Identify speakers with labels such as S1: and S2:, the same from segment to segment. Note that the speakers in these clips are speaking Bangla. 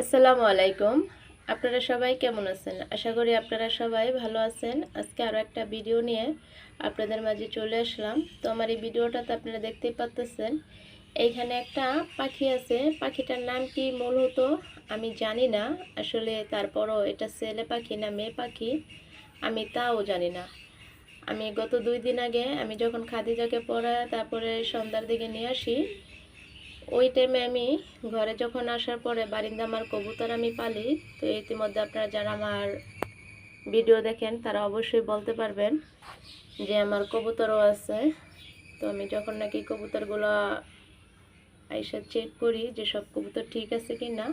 S1: আসসালামু আলাইকুম। আপনারা সবাই কেমন আছেন? আশা করি আপনারা সবাই ভালো আছেন। আজকে আরও একটা ভিডিও নিয়ে আপনাদের মাঝে চলে আসলাম। তো আমার এই ভিডিওটাতে আপনারা দেখতেই পাচ্তেছেন এইখানে একটা পাখি আছে। পাখিটার নাম কি মূলত আমি জানি না। আসলে তারপরও এটা ছেলে পাখি না মেয়ে পাখি, আমি তাও জানি না। আমি গত দুই দিন আগে, আমি যখন খাদিজাকে পড়া তারপরে সন্ধ্যার দিকে নিয়ে আসি ওই টাইমে আমি ঘরে যখন আসার পরে বারিন্দা আমার কবুতর আমি পালি, তো ইতিমধ্যে আপনারা যারা আমার ভিডিও দেখেন, তারা অবশ্যই বলতে পারবেন যে আমার কবুতরও আছে। তো আমি যখন নাকি কবুতরগুলো আইসা চেক করি যে সব কবুতর ঠিক আছে কি না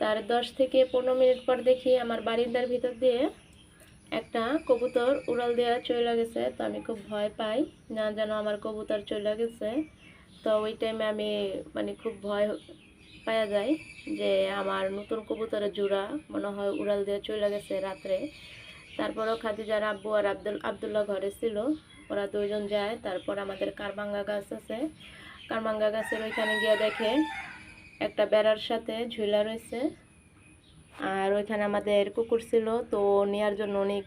S1: তার দশ থেকে পনেরো মিনিট পর দেখি আমার বারিন্দার ভিতর দিয়ে একটা কবুতর উড়াল দেওয়া চলে গেছে। তো আমি খুব ভয় পাই না যেন আমার কবুতর চলে গেছে। তো ওই টাইমে আমি মানে খুব ভয় পাওয়া যায় যে আমার নতুন কবুতরের জোড়া মনে হয় উড়াল দিয়ে চলে গেছে রাত্রে। তারপরও খাদিজার আব্বু আর আব্দুল, আবদুল্লাহ ঘরে ছিল। ওরা দুজন যায়, তারপর আমাদের কারবাঙ্গা গাছ আছে। কারবাঙ্গা গাছের ওইখানে গিয়ে দেখে একটা বেড়ার সাথে ঝুলা রয়েছে। আর ওইখানে আমাদের কুকুর ছিল, তো নেওয়ার জন্য অনেক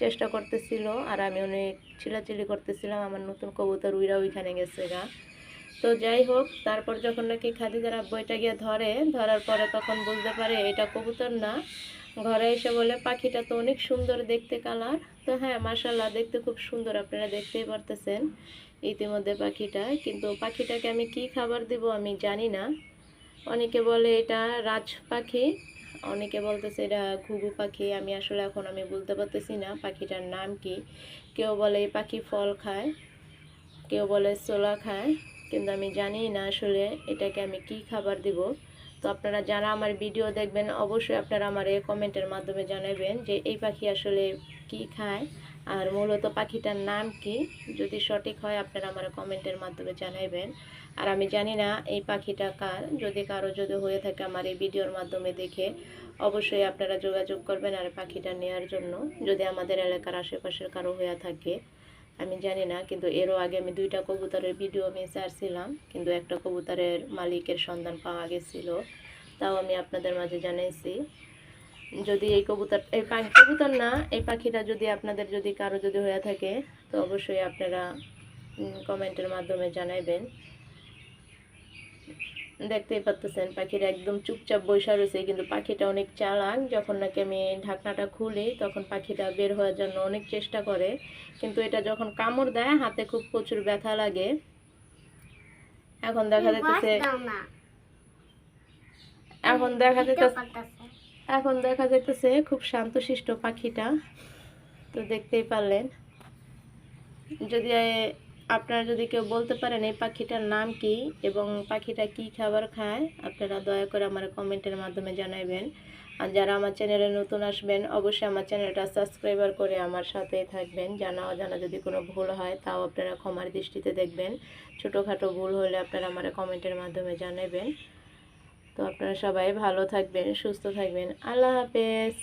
S1: চেষ্টা করতেছিল, আর আমি অনেক চিলাচিলি করতেছিলাম, আমার নতুন কবুতর উইরা ওইখানে গেছে গা। তো যাই হোক, তারপর যখন নাকি খাদিজার আব্বু এটা গিয়ে ধরে, ধরার পরে তখন বুঝতে পারে এটা কবুতর না। ঘরে এসে বলে, পাখিটা তো অনেক সুন্দর দেখতে কালার। তো হ্যাঁ মাসাল্লাহ দেখতে খুব সুন্দর, আপনারা দেখতেই পারতেছেন ইতিমধ্যে পাখিটা। কিন্তু পাখিটাকে আমি কি খাবার দিব আমি জানি না। অনেকে বলে এটা রাজ পাখি। অনেকে বলতেছে এটা ঘুঘু পাখি, আমি আসলে এখন আমি বলতে পারতেছি না পাখিটার নাম কি। কেউ বলে এই পাখি ফল খায়, কেউ বলে ছোলা খায়, কিন্তু আমি জানি না আসলে এটাকে আমি কি খাবার দিব। তো আপনারা যারা আমার ভিডিও দেখবেন, অবশ্যই আপনারা আমার এই কমেন্টের মাধ্যমে জানাবেন যে এই পাখি আসলে কি খায় আর মূলত পাখিটার নাম কি। যদি সঠিক হয়, আপনারা আমার কমেন্টের মাধ্যমে জানাবেন আর আমি জানি না এই পাখিটা কার। যদি কারও যদি হয়ে থাকে আমার এই ভিডিওর মাধ্যমে দেখে, অবশ্যই আপনারা যোগাযোগ করবেন আর পাখিটা নেওয়ার জন্য। যদি আমাদের এলাকার আশেপাশের কারও হয়ে থাকে আমি জানি না, কিন্তু এরও আগে আমি দুইটা কবুতরের ভিডিও আমি ছাড়ছিলাম, কিন্তু একটা কবুতরের মালিকের সন্ধান পাওয়া গেছিল। তাও আমি আপনাদের মাঝে জানাইছি। যদি এই কবুতর, এই পাখি কবুতর না, এই পাখিটা যদি আপনাদের যদি কারও যদি হয়ে থাকে, তো অবশ্যই আপনারা কমেন্টের মাধ্যমে জানাইবেন। দেখতেই পাচ্তেছেন পাখিটা একদম চুপচাপ বৈশা রয়েছে কিন্তু পাখিটা অনেক চালাক। যখন নাকি আমি ঢাকনাটা খুলি তখন পাখিটা বের হওয়ার জন্য অনেক চেষ্টা করে। কিন্তু এটা যখন কামড় দেয় হাতে খুব প্রচুর ব্যথা লাগে। এখন দেখা যাচ্ছে এখন দেখা যাচ্ছে এখন দেখা যাইতেছে খুব শান্তশিষ্ট পাখিটা। তো দেখতেই পারলেন। যদি আপনারা যদি কেউ বলতে পারেন এই পাখিটার নাম কি এবং পাখিটা কি খাবার খায়, আপনারা দয়া করে আমার কমেন্টের মাধ্যমে জানাবেন আর যারা আমার চ্যানেলে নতুন আসবেন, অবশ্যই আমার চ্যানেলটা সাবস্ক্রাইবার করে আমার সাথেই থাকবেন। জানা অজানা যদি কোনো ভুল হয়, তাও আপনারা ক্ষমার দৃষ্টিতে দেখবেন। ছোটোখাটো ভুল হলে আপনারা আমার কমেন্টের মাধ্যমে জানাবেন তো আপনারা সবাই ভালো থাকবেন, সুস্থ থাকবেন। আল্লাহ হাফেজ।